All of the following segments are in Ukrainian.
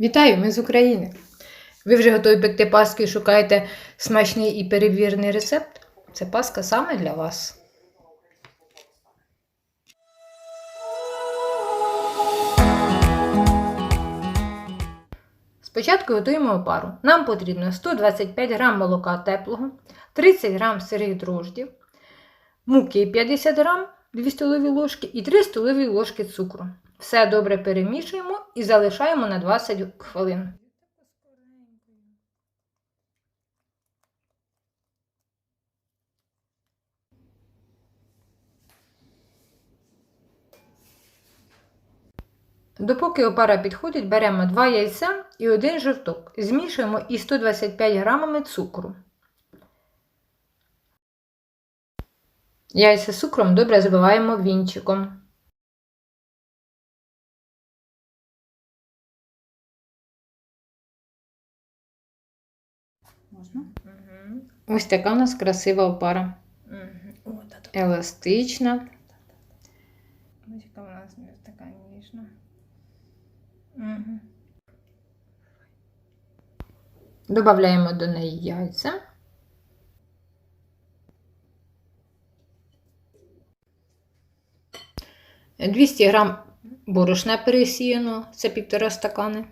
Вітаю, ми з України. Ви вже готові пекти паски і шукаєте смачний і перевірений рецепт? Це паска саме для вас. Спочатку готуємо опару. Нам потрібно 125 г молока теплого, 30 г сирих дрождів, муки 50 г, 2 столові ложки і 3 столові ложки цукру. Все добре перемішуємо і залишаємо на 20 хвилин. Допоки опара підходить, беремо 2 яйця і один жовток. Змішуємо із 125 грамами цукру. Яйця з цукром добре збиваємо вінчиком. Можна? Ось така у нас красива опара. О, та. Еластична. Ось яка вона така ніжна. Угу. Добавляємо до неї яйця. Двісті грам борошна пересіяно, це півтора стакани.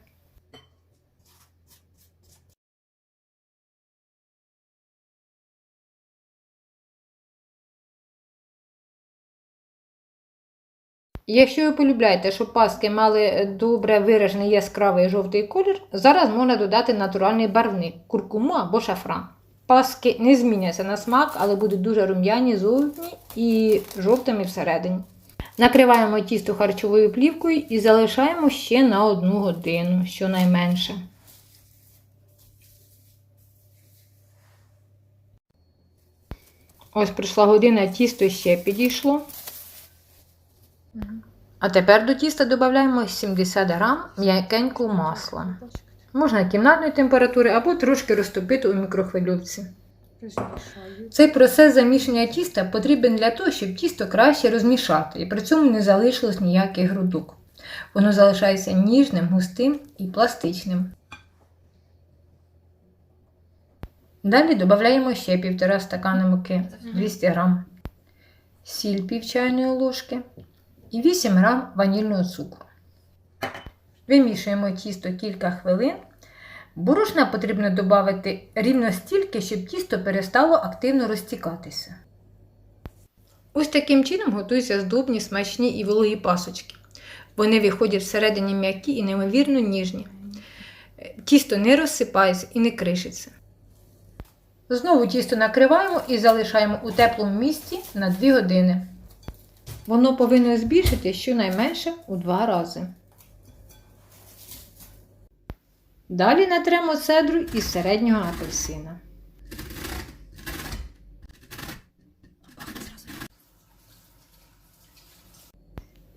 Якщо ви полюбляєте, щоб паски мали добре виражений яскравий жовтий колір, зараз можна додати натуральний барвник, куркуму або шафран. Паски не зміняться на смак, але будуть дуже рум'яні зовні і жовтими всередині. Накриваємо тісто харчовою плівкою і залишаємо ще на одну годину, щонайменше. Ось прийшла година, тісто ще підійшло. А тепер до тіста додаємо 70 грам м'якенького масла. Можна кімнатної температури або трошки розтопити у мікрохвильовці. Цей процес замішання тіста потрібен для того, щоб тісто краще розмішати і при цьому не залишилось ніяких грудок. Воно залишається ніжним, густим і пластичним. Далі додаємо ще 1,5 стакана муки 200 г, сіль пів чайної ложки і 8 г ванільного цукру. Вимішуємо тісто кілька хвилин. Борошна потрібно додати рівно стільки, щоб тісто перестало активно розтікатися. Ось таким чином готуються здобні, смачні і вологі пасочки. Вони виходять всередині м'які і неймовірно ніжні. Тісто не розсипається і не кришиться. Знову тісто накриваємо і залишаємо у теплому місці на 2 години. Воно повинно збільшити щонайменше у 2 рази. Далі натремо цедру із середнього апельсина.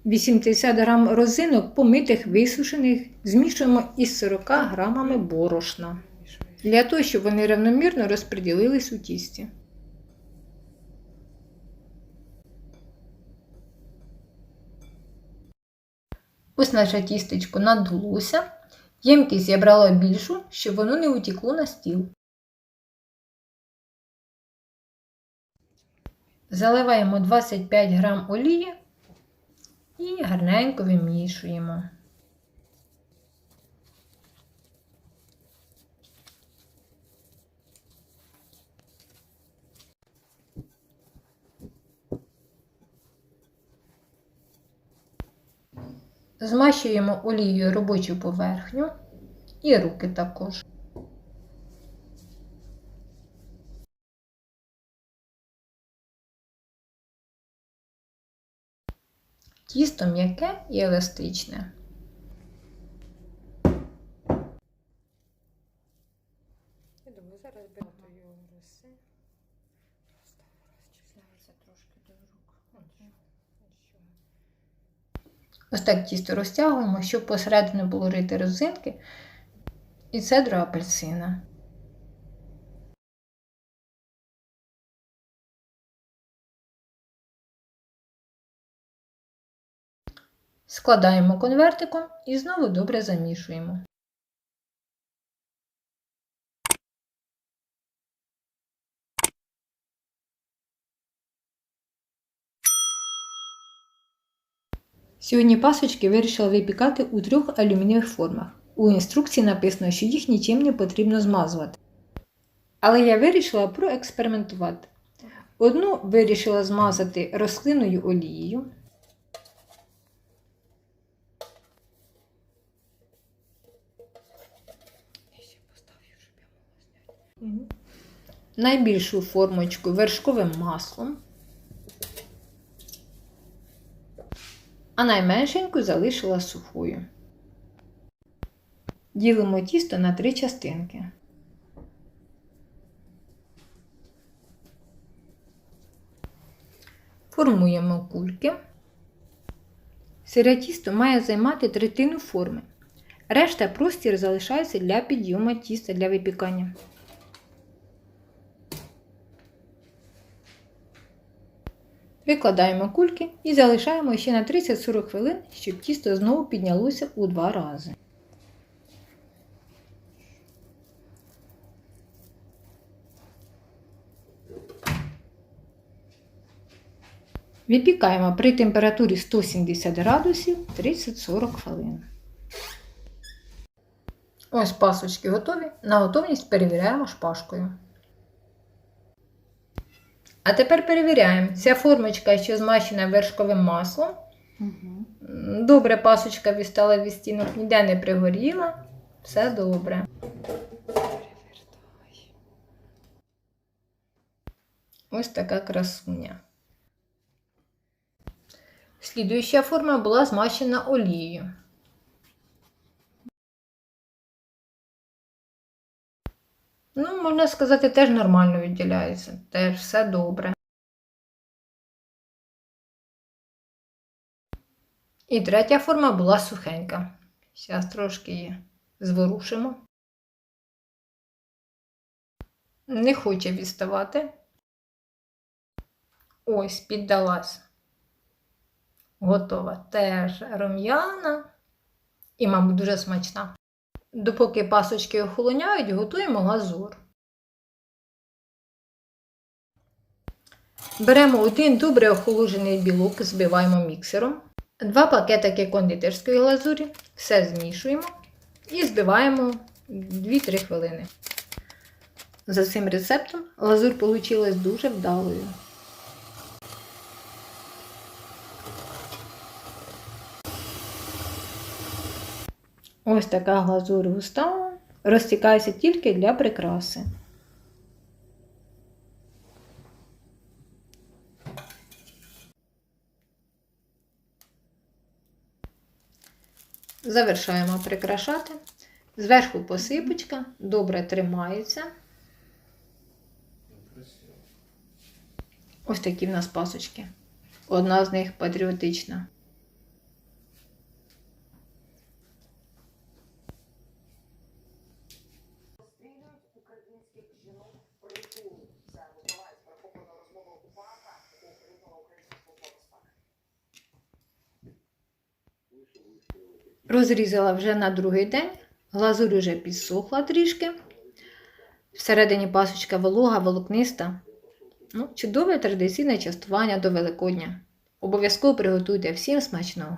– 80 грам розинок помитих висушених змішуємо із 40 грамами борошна. Для того, щоб вони рівномірно розподілились у тісті. Ось наше тістечко надулося. Ємкість я брала більшу, щоб воно не утікло на стіл. Заливаємо 25 грам олії і гарненько вимішуємо. Змащуємо олією робочу поверхню і руки також. Тісто м'яке і еластичне. Я думаю, зараз багато його роси. Розчисляється трошки до рук. От що. Ось так тісто розтягуємо, щоб посередині було рити розинки і цедру апельсина. Складаємо конвертиком і знову добре замішуємо. Сьогодні пасочки вирішила випікати у трьох алюмінієвих формах. У інструкції написано, що їх нічим не потрібно змазувати. Але я вирішила проекспериментувати. Одну вирішила змазати рослинною олією. Найбільшу формочку вершковим маслом, а найменшеньку залишила сухою. Ділимо тісто на три частинки. Формуємо кульки. Сире тісто має займати третину форми. Решта простір залишається для підйому тіста для випікання. Викладаємо кульки і залишаємо ще на 30-40 хвилин, щоб тісто знову піднялося у два рази. Випікаємо при температурі 170 градусів 30-40 хвилин. Ось пасочки готові. На готовність перевіряємо шпажкою. А тепер перевіряємо. Ця формочка, що змащена вершковим маслом. Угу. Добре, пасочка від стінок, ніде не пригоріла. Все добре. Ось така красуня. Слідуюча форма була змащена олією. Можна сказати, теж нормально відділяється. Теж все добре. І третя форма була сухенька. Зараз трошки її зворушимо. Не хоче відставати. Ось, піддалась. Готова. Теж рум'яна і, мабуть, дуже смачна. Допоки пасочки охолоняють, готуємо глазур. Беремо один добре охолоджений білок, збиваємо міксером. Два пакетики кондитерської глазурі. Все змішуємо і збиваємо 2-3 хвилини. За цим рецептом глазур вийшла дуже вдалою. Ось така глазур густа. Розтікається тільки для прикраси. Завершаємо прикрашати. Зверху посипочка, добре тримається. Ось такі в нас пасочки. Одна з них патріотична. Українських жінок Розрізала вже на другий день. Глазурь вже підсохла трішки. Всередині пасочка волога, волокниста. Ну, чудове традиційне частування до Великодня. Обов'язково приготуйте всім смачного.